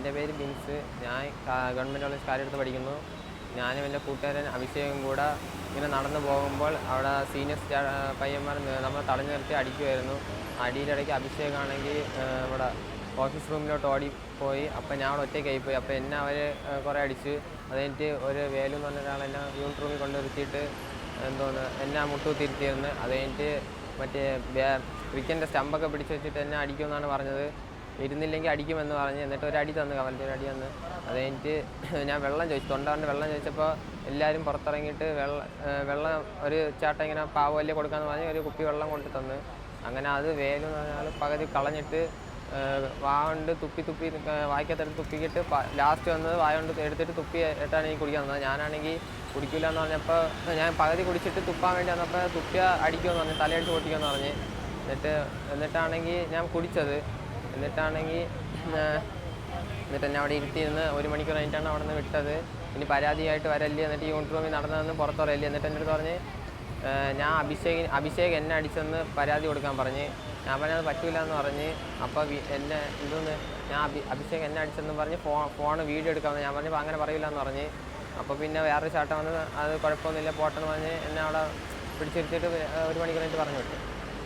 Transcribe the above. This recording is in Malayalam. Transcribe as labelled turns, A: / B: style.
A: എന്റെ പേര് ബിൻസ്. ഞാൻ ഗവൺമെന്റ് കോളേജ് കാര്യടുത്ത് പഠിക്കുന്നു. ഞാനും എന്റെ കൂട്ടുകാരൻ അഭിഷേകും കൂടെ ഇങ്ങനെ നടന്നു പോകുമ്പോൾ അവിടെ സീനിയർ പയ്യന്മാർ നമ്മൾ തടഞ്ഞു നിർത്തി അടിക്കുമായിരുന്നു അടിയിലിടയ്ക്ക് അഭിഷേകാണെങ്കിൽ ഇവിടെ ഓഫീസ് റൂമിലോട്ട് ഓടിപ്പോയി. പോയി അപ്പം ഞാൻ അവിടെ ഒറ്റയ്ക്കായി പോയി. അപ്പോൾ എന്നെ അവർ കുറേ അടിച്ച്. അതെനിക്ക് ഒരു വേലു എന്ന് പറഞ്ഞ ഒരാൾ എന്നെ യൂണിറ്റ് റൂമിൽ കൊണ്ട് നിർത്തിയിട്ട് എന്തോന്ന് എന്നെ മുട്ടുകുത്തിയിരുത്തിയിരുന്നു. അതെനിക്ക് മറ്റേ ക്രിക്കറ്റിന്റെ സ്റ്റമ്പൊക്കെ പിടിച്ച് വെച്ചിട്ട് എന്നെ അടിക്കുമെന്നാണ് പറഞ്ഞത്. ഇരുന്നില്ലെങ്കിൽ അടിക്കുമെന്ന് പറഞ്ഞ് എന്നിട്ട് ഒരു അടി തന്നു കവലത്തിൽ ഒരു അടി തന്നു. അത് കഴിഞ്ഞിട്ട് ഞാൻ വെള്ളം ചോദിച്ചു. തൊണ്ടാണ്ട് വെള്ളം ചോദിച്ചപ്പോൾ എല്ലാവരും പുറത്തിറങ്ങിയിട്ട് വെള്ളം വെള്ളം ഒരു ചേട്ടൻ ഇങ്ങനെ പാവ് വലിയ കൊടുക്കാന്ന് പറഞ്ഞ് ഒരു കുപ്പി വെള്ളം കൊണ്ട് തന്നു. അങ്ങനെ അത് വേലു എന്ന് പറഞ്ഞാൽ പകുതി കളഞ്ഞിട്ട് വാ കൊണ്ട് തുപ്പി തുപ്പി വായിക്കത്തെടുത്ത് തുപ്പിക്കിട്ട് ലാസ്റ്റ് വന്നത് വായ കൊണ്ട് എടുത്തിട്ട് തുപ്പി ഇട്ടാണ് എനിക്ക് കുടിക്കാൻ തന്നത്. ഞാനാണെങ്കിൽ കുടിക്കില്ല എന്ന് പറഞ്ഞപ്പോൾ ഞാൻ പകുതി കുടിച്ചിട്ട് തുപ്പാൻ വേണ്ടി വന്നപ്പോൾ തുപ്പിയ അടിക്കുമെന്ന് പറഞ്ഞു തലയടിച്ച് പൊട്ടിക്കുമെന്ന് പറഞ്ഞ്. എന്നിട്ട് എന്നിട്ടാണെങ്കിൽ ഞാൻ കുടിച്ചത്. എന്നിട്ടാണെങ്കിൽ എന്നിട്ട് എന്നെ അവിടെ ഇരുത്തിയിരുന്ന് ഒരു മണിക്കൂർ കഴിഞ്ഞിട്ടാണ് അവിടെ നിന്ന് വിട്ടത്. ഇനി പരാതിയായിട്ട് വരല്ലേ? എന്നിട്ട് യൂണിറ്റ് റൂമിൽ നടന്നു വന്ന് പുറത്ത് പറയല്ലേ എന്നിട്ട് എന്നോട് പറഞ്ഞ് ഞാൻ അഭിഷേക് അഭിഷേക് എന്നെ അടിച്ചെന്ന് പരാതി കൊടുക്കാൻ പറഞ്ഞ് ഞാൻ പറഞ്ഞത് പറ്റൂല എന്ന് പറഞ്ഞ് അപ്പോൾ എന്നെ എന്തോന്ന്? ഞാൻ അഭി അഭിഷേക് എന്നെ അടിച്ചെന്ന് പറഞ്ഞ് ഫോ ഫോൺ വീഡിയോ എടുക്കാമെന്ന് ഞാൻ പറഞ്ഞപ്പോൾ അങ്ങനെ പറയില്ല എന്ന് പറഞ്ഞ്. അപ്പോൾ പിന്നെ വേറൊരു ചാട്ടം വന്ന് അത് കുഴപ്പമൊന്നുമില്ല പോട്ടെന്ന് പറഞ്ഞ് എന്നെ അവിടെ പിടിച്ചിരുത്തിയിട്ട് ഒരു മണിക്കൂർ കഴിഞ്ഞിട്ട് പറഞ്ഞു വിട്ടു.